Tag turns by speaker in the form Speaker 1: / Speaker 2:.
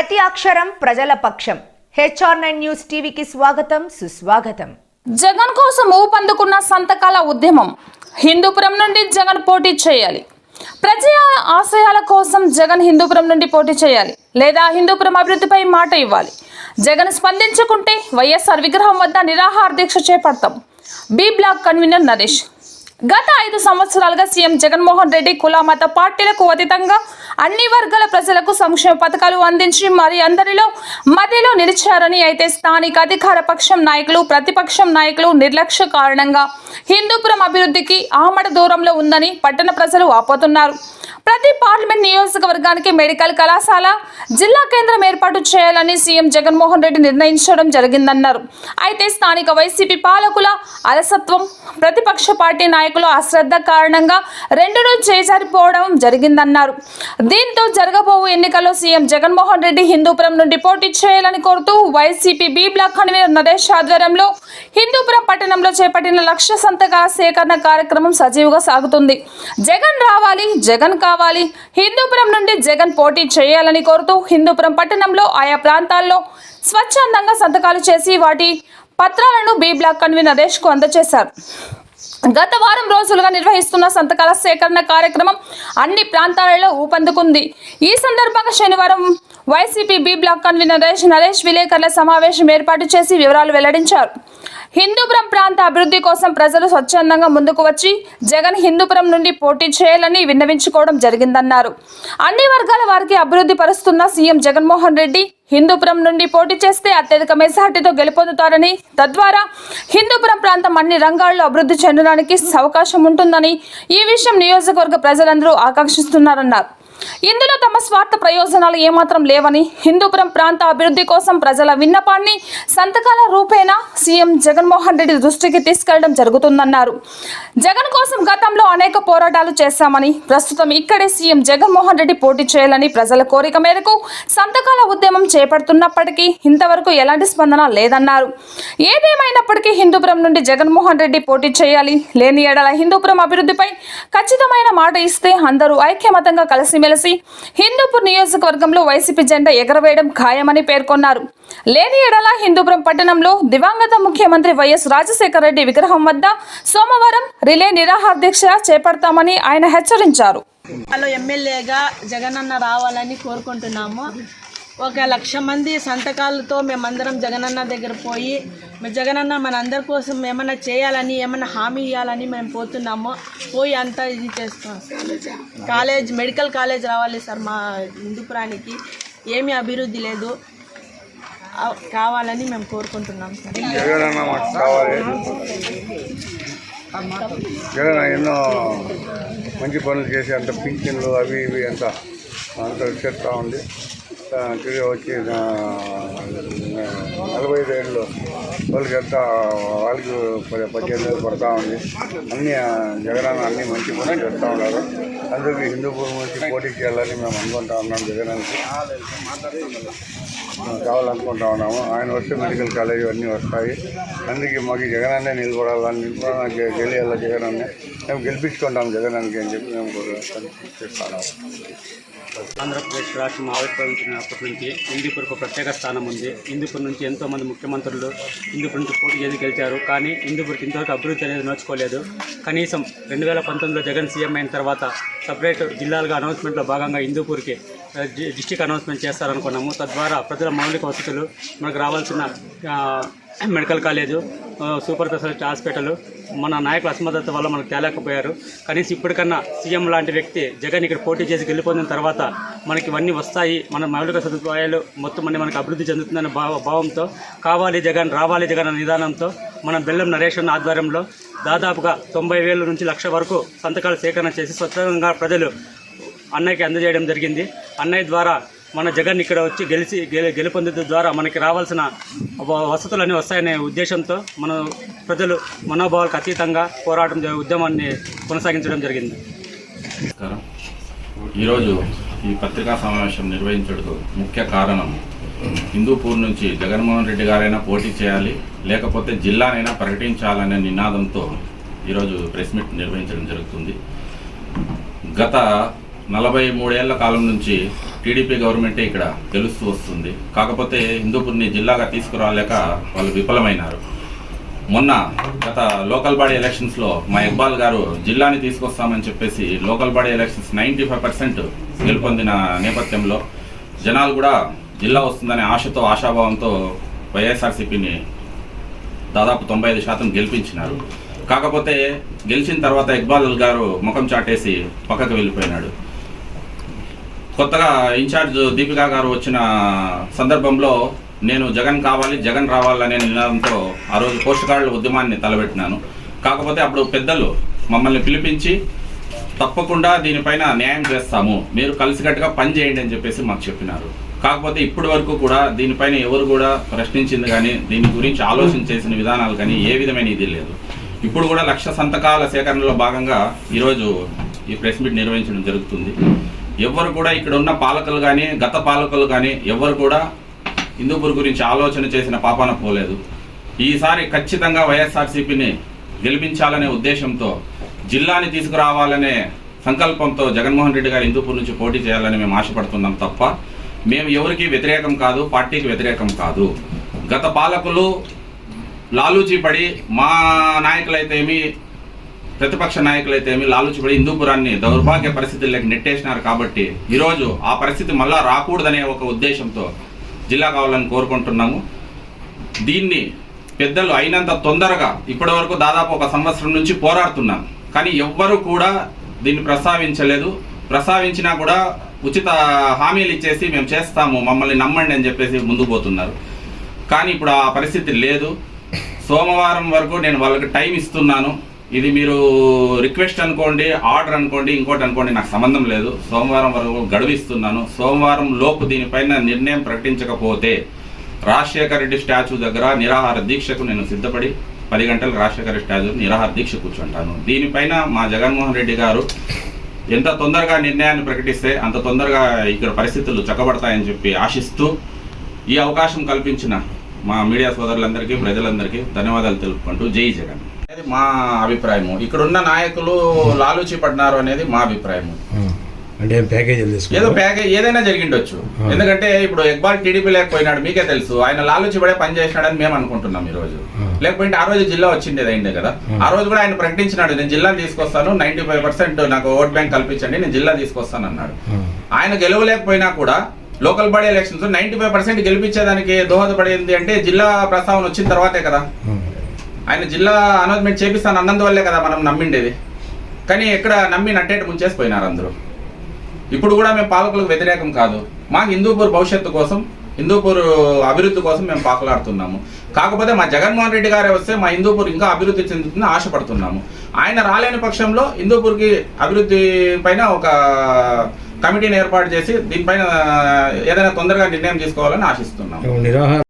Speaker 1: ప్రతి అక్షరం ప్రజల పక్షం. హెచ్ఆర్ నైన్ న్యూస్ టీవీకి స్వాగతం సుస్వాగతం.
Speaker 2: జగన్ కోసం ఊపందుకున్న సంతకాల ఉద్యమం హిందూపురం నుండి జగన్ పోటీ చేయాలి. ప్రజా ఆశయాల కోసం జగన్ హిందూపురం నుండి పోటీ చేయాలి లేదా హిందూపురం అభివృద్ధిపై మాట ఇవ్వాలి. జగన్ స్పందించకుంటే వైఎస్ఆర్ విగ్రహం వద్ద నిరాహార దీక్ష చేపడతాం. B block convener Naresh. గత ఐదు సంవత్సరాలుగా సీఎం జగన్మోహన్ రెడ్డి కుల మత పార్టీలకు అతీతంగా అన్ని వర్గాల ప్రజలకు సంక్షేమ పథకాలు అందించి మరి అందరిలో మధ్యలో నిలిచారని అయితే స్థానిక అధికార పక్షం నాయకులు ప్రతిపక్షం నాయకులు నిర్లక్ష్య కారణంగా హిందూపురం అభివృద్ధికి ఆమడ దూరంలో ఉందని పట్టణ ప్రజలు ఆపోతున్నారు. ప్రతి పార్లమెంట్ నియోజకవర్గానికి మెడికల్ కళాశాల జిల్లా కేంద్రం ఏర్పాటు చేయాలని సీఎం జగన్మోహన్ రెడ్డి నిర్ణయించడం జరిగిందన్నారు. అయితే స్థానిక వైసీపీ పాలకుల అలసత్వం ప్రతిపక్ష పార్టీ నాయకుల అశ్రద్ధ కారణంగా రెండును చేజారిపోవడం జరిగిందన్నారు. దీంతో జరగబోవు ఎన్నికల్లో సీఎం జగన్మోహన్ రెడ్డి హిందూపురం నుండి పోటీ చేయాలని కోరుతూ YCP B block convener Naresh ఆధ్వర్యంలో హిందూపురం పట్టణంలో చేపట్టిన లక్ష సంతకాల సేకరణ కార్యక్రమం సజీవుగా సాగుతుంది. జగన్ రావాలి జగన్ కావాలి. హిందూపురం నుండి జగన్ పోటీ చేయాలని కోరుతూ హిందూపురం పట్టణంలో ఆయా ప్రాంతాల్లో స్వచ్ఛందంగా సంతకాలు చేసి వాటి పత్రాలను బి బ్లాక్ కన్వీనర్ నరేష్కు అందజేశారు. గత వారం రోజులుగా నిర్వహిస్తున్న సంతకాల సేకరణ కార్యక్రమం అన్ని ప్రాంతాలలో ఊపందుకుంది. ఈ సందర్భంగా శనివారం YCP B block convener Naresh Naresh విలేకరుల సమావేశం ఏర్పాటు చేసి వివరాలు వెల్లడించారు. హిందూపురం ప్రాంత అభివృద్ధి కోసం ప్రజలు స్వచ్ఛందంగా ముందుకు వచ్చి జగన్ హిందూపురం నుండి పోటీ చేయాలని విన్నవించుకోవడం జరిగిందన్నారు. అన్ని వర్గాల వారికి అభివృద్ధి పరుస్తున్న సీఎం జగన్మోహన్ రెడ్డి హిందూపురం నుండి పోటీ చేస్తే అత్యధిక మెజార్టీతో గెలుపొందుతారని తద్వారా హిందూపురం ప్రాంతం అన్ని రంగాల్లో అభివృద్ధి చెందడానికి అవకాశం ఉంటుందని ఈ విషయం నియోజకవర్గ ప్రజలందరూ ఆకాంక్షిస్తున్నారన్నారు. ఇందులో తమ స్వార్థ ప్రయోజనాలు ఏమాత్రం లేవని హిందూపురం ప్రాంత అభివృద్ధి కోసం ప్రజల విన్నపాన్ని సంతకాల రూపేణా సీఎం జగన్మోహన్ రెడ్డి దృష్టికి తీసుకెళ్ళడం జరుగుతుందన్నారు. జగన్ కోసం గతంలో అనేక పోరాటాలు చేశామని ప్రస్తుతం ఇక్కడే సీఎం జగన్మోహన్ రెడ్డి పోటీ చేయాలని ప్రజల కోరిక మేరకు సంతకాల ఉద్యమం చేపడుతున్నప్పటికీ ఇంతవరకు ఎలాంటి స్పందన లేదన్నారు. ఏదేమైనప్పటికీ హిందూపురం నుండి జగన్మోహన్ రెడ్డి పోటీ చేయాలి. లేని ఎడల హిందూపురం అభివృద్ధిపై ఖచ్చితమైన మాట ఇస్తే అందరూ ఐక్యమతంగా కలిసిమెలిసి హిందూపూర్ నియోజకవర్గంలో వైసీపీ జెండా ఎగరవేయడం ఖాయమని పేర్కొన్నారు. లేని ఎడల హిందూపురం పట్టణంలో దివంగత ముఖ్యమంత్రి వైఎస్ రాజశేఖర రెడ్డి విగ్రహం వద్ద సోమవారం రిలే నిరాహార దీక్ష చేపడతామని ఆయన హెచ్చరించారు.
Speaker 3: హలో ఎమ్మెల్యేగా జగనన్న రావాలని కోరుకుంటున్నాము. ఒక లక్ష మంది సంతకాలతో మేమందరం జగనన్న దగ్గర పోయి జగనన్న మన అందరి కోసం ఏమైనా చేయాలని ఏమైనా హామీ ఇవ్వాలని మేము పోతున్నాము. పోయి అంతా ఇది చేస్తాం. కాలేజ్ మెడికల్ కాలేజ్ రావాలి సార్ మా హిందూపురానికి ఏమీ అభివృద్ధి లేదు. కావాలని మేము కోరుకుంటున్నాం సార్.
Speaker 4: జగన్ మాకు కావాలి. జగన్ ఎన్నో మంచి పనులు చేసి అంత పింఛన్లు అవి ఇవి అంత అంత చేస్తూ ఉంది. తిరిగి వచ్చి నలభై ఐదు ఏళ్ళు వాళ్ళకి ఎంత వాళ్ళకి పది పద్దెనిమిది ఏళ్ళు పడతా ఉంది. అన్ని ఆ, అన్ని మంచి పనులు చేస్తూ ఉన్నారు. అందుకే హిందూపూర్ నుంచి పోటీ చేయాలని మేము అనుకుంటా ఉన్నాం జగనానికి కావాలనుకుంటా ఉన్నాము. ఆయన వస్తే మెడికల్ కాలేజ్ అన్నీ వస్తాయి. అందుకే మాకు జగనన్నే నిలబడాలని నిలబడాలని గెలియాల జగనన్నే. మేము గెలిపించుకుంటాం జగనానికి అని చెప్పి మేము చేస్తాము
Speaker 5: ఆంధ్రప్రదేశ్ రాష్ట్రం ఆవిర్భవించినప్పటి నుంచి హిందూపూర్కు ప్రత్యేక స్థానం ఉంది. హిందూపూర్ నుంచి ఎంతోమంది ముఖ్యమంత్రులు హిందూపూర్ పోటీ చేసి గెలిచారు. కానీ హిందూపూర్కి ఇంతవరకు అభివృద్ధి అనేది నోచుకోలేదు. కనీసం రెండు వేల పంతొమ్మిదిలో జగన్ సీఎం అయిన తర్వాత సపరేట్ జిల్లాలుగా అనౌన్స్మెంట్లో భాగంగా హిందూపూర్కి డి- డిస్టిక్ అనౌన్స్మెంట్ చేస్తారనుకున్నాము. తద్వారా ప్రజల మౌలిక వసతులు మనకు రావాల్సిన medical college super speciality hospital మన నాయకుల అసమర్థత వల్ల మనకు తేలేకపోయారు. కనీసం ఇప్పటికన్నా సీఎం లాంటి వ్యక్తి జగన్ ఇక్కడ పోటీ చేసి గెలిపొందిన తర్వాత మనకి ఇవన్నీ వస్తాయి. మన మౌలిక సదుపాయాలు మొత్తం అన్ని మనకు అభివృద్ధి చెందుతుందనే భావ భావంతో కావాలి జగన్ రావాలి జగన్ అనే నిదానంతో మన బెల్లం నరేష్ అన్న ఆధ్వర్యంలో దాదాపుగా తొంభై వేల నుంచి లక్ష వరకు సంతకాలు సేకరణ చేసి స్వచ్ఛందంగా ప్రజలు అన్నయ్యకి అందజేయడం జరిగింది. అన్నయ్య ద్వారా మన జగన్ ఇక్కడ వచ్చి గెలిచి గెలి గెలుపొందడం ద్వారా మనకి రావాల్సిన వసతులన్నీ వస్తాయనే ఉద్దేశంతో మన ప్రజలు మనోభావాలకు అతీతంగా పోరాటం ఉద్యమాన్ని కొనసాగించడం జరిగింది.
Speaker 6: ఈరోజు ఈ పత్రికా సమావేశం నిర్వహించడానికి ముఖ్య కారణం హిందూపూర్ నుంచి జగన్మోహన్ రెడ్డి గారైనా పోటీ చేయాలి లేకపోతే జిల్లానైనా ప్రకటించాలనే నినాదంతో ఈరోజు ప్రెస్ మీట్ నిర్వహించడం జరుగుతుంది. గత నలభై మూడేళ్ళ కాలం నుంచి టీడీపీ గవర్నమెంటే ఇక్కడ గెలుస్తూ వస్తుంది. కాకపోతే హిందూపూర్ని జిల్లాగా తీసుకురాలేక వాళ్ళు విఫలమైనారు. మొన్న గత లోకల్ బాడీ ఎలక్షన్స్లో మా ఇక్బాల్ గారు జిల్లాని తీసుకొస్తామని చెప్పేసి local body elections ninety five percent గెలుపొందిన నేపథ్యంలో జనాలు కూడా జిల్లా వస్తుందనే ఆశతో ఆశాభావంతో వైఎస్ఆర్సీపీని దాదాపు తొంభై ఐదు శాతం గెలిపించినారు. కాకపోతే గెలిచిన తర్వాత ఇక్బాల్ గారు ముఖం చాటేసి పక్కకు వెళ్ళిపోయినాడు. కొత్తగా ఇన్ఛార్జ్ దీపికా గారు వచ్చిన సందర్భంలో నేను జగన్ కావాలి జగన్ రావాలనే నినాదంతో ఆ రోజు పోషకాళ్ళ ఉద్యమాన్ని తలపెట్టినాను. కాకపోతే అప్పుడు పెద్దలు మమ్మల్ని పిలిపించి తప్పకుండా దీనిపైన న్యాయం చేస్తాము మీరు కలిసికట్టుగా పని చేయండి అని చెప్పేసి మాకు చెప్పినారు. కాకపోతే ఇప్పటి వరకు కూడా దీనిపైన ఎవరు కూడా ప్రశ్నించింది కానీ దీని గురించి ఆలోచన చేసిన విధానాలు కానీ ఏ విధమైన ఇది లేదు. ఇప్పుడు కూడా లక్ష సంతకాల సేకరణలో భాగంగా ఈరోజు ఈ ప్రెస్ మీట్ నిర్వహించడం జరుగుతుంది. ఎవరు కూడా ఇక్కడ ఉన్న పాలకులు కానీ గత పాలకులు కానీ ఎవరు కూడా హిందూపూర్ గురించి ఆలోచన చేసిన పాపాన పోలేదు. ఈసారి ఖచ్చితంగా వైఎస్ఆర్సీపీని గెలిపించాలనే ఉద్దేశంతో జిల్లాని తీసుకురావాలనే సంకల్పంతో జగన్మోహన్ రెడ్డి గారు హిందూపూర్ నుంచి పోటీ చేయాలని మేము ఆశపడుతున్నాం తప్ప మేము ఎవరికి వ్యతిరేకం కాదు పార్టీకి వ్యతిరేకం కాదు. గత పాలకులు లాలూచీ పడి మా నాయకులైతేమి ప్రతిపక్ష నాయకులైతేమి లాలూచిపడి హిందూపురాన్ని దౌర్భాగ్య పరిస్థితుల్లోకి నెట్టేసినారు కాబట్టి ఈరోజు ఆ పరిస్థితి మళ్ళా రాకూడదనే ఒక ఉద్దేశంతో జిల్లా కావాలని కోరుకుంటున్నాము. దీన్ని పెద్దలు అయినంత తొందరగా ఇప్పటి వరకు దాదాపు ఒక సంవత్సరం నుంచి పోరాడుతున్నాం. కానీ ఎవ్వరూ కూడా దీన్ని ప్రస్తావించలేదు. ప్రస్తావించినా కూడా ఉచిత హామీలు ఇచ్చేసి మేము చేస్తాము మమ్మల్ని నమ్మండి అని చెప్పేసి ముందుకు పోతున్నారు. కానీ ఇప్పుడు ఆ పరిస్థితి లేదు. సోమవారం వరకు నేను వాళ్ళకి టైం ఇస్తున్నాను. ఇది మీరు రిక్వెస్ట్ అనుకోండి ఆర్డర్ అనుకోండి ఇంకోటి అనుకోండి నాకు సంబంధం లేదు. సోమవారం వరకు గడువిస్తున్నాను. సోమవారం లోపు దీనిపైన నిర్ణయం ప్రకటించకపోతే రాజశేఖర రెడ్డి స్టాచ్యూ దగ్గర నిరాహార దీక్షకు నేను సిద్ధపడి పది గంటలు రాజశేఖర స్టాచ్యూ నిరాహార దీక్ష కూర్చుంటాను. దీనిపైన మా జగన్మోహన్ రెడ్డి గారు ఎంత తొందరగా నిర్ణయాన్ని ప్రకటిస్తే అంత తొందరగా ఇక్కడ పరిస్థితులు చక్కబడతాయని చెప్పి ఆశిస్తూ ఈ అవకాశం కల్పించిన మా మీడియా సోదరులందరికీ ప్రజలందరికీ ధన్యవాదాలు తెలుపుకుంటూ జై జగన్. అనేది మా అభిప్రాయము. ఇక్కడున్న నాయకులు లాలూచి పడినారు అనేది మా అభిప్రాయము.
Speaker 7: అంటే ఏం ప్యాకేజీలు
Speaker 6: ఏదో ప్యాకేజ్ ఏదైనా జరిగిండొచ్చు. ఎందుకంటే ఇప్పుడు ఎక్బాల్ టీడీపీ లేకపోయినాడు మీకే తెలుసు. ఆయన లాలూచి పడే పని చేసినాడని మేము అనుకుంటున్నాం ఈ రోజు లేకపోతే ఆ రోజు జిల్లా వచ్చిండేది అయిందే కదా. ఆ రోజు కూడా ఆయన ప్రకటించినాడు నేను జిల్లాని తీసుకొస్తాను నైన్టీ ఫైవ్ పర్సెంట్ నాకు ఓట్ బ్యాంక్ కల్పించండి నేను జిల్లా తీసుకొస్తాను అన్నాడు. ఆయన గెలవలేకపోయినా కూడా local body elections ninety five percent గెలిపించేదానికి దోహదపడింది అంటే జిల్లా ప్రస్తావన వచ్చిన తర్వాతే కదా. ఆయన జిల్లా అనౌన్స్మెంట్ చేపిస్తాను అన్నందువల్లే కదా మనం నమ్మిండేది. కానీ ఎక్కడ నమ్మి నట్టేట ముంచేసిపోయినారు అందరూ. ఇప్పుడు కూడా మేము పాలకులకు వ్యతిరేకం కాదు. మా హిందూపూర్ భవిష్యత్తు కోసం హిందూపూర్ అభివృద్ధి కోసం మేము పాకులాడుతున్నాము. కాకపోతే మా జగన్మోహన్ రెడ్డి గారే వస్తే మా హిందూపూర్ ఇంకా అభివృద్ధి చెందుతుందని ఆశపడుతున్నాము. ఆయన రాలేని పక్షంలో హిందూపూర్కి అభివృద్ధి పైన ఒక కమిటీని ఏర్పాటు చేసి దీనిపైన ఏదైనా తొందరగా నిర్ణయం తీసుకోవాలని ఆశిస్తున్నాము.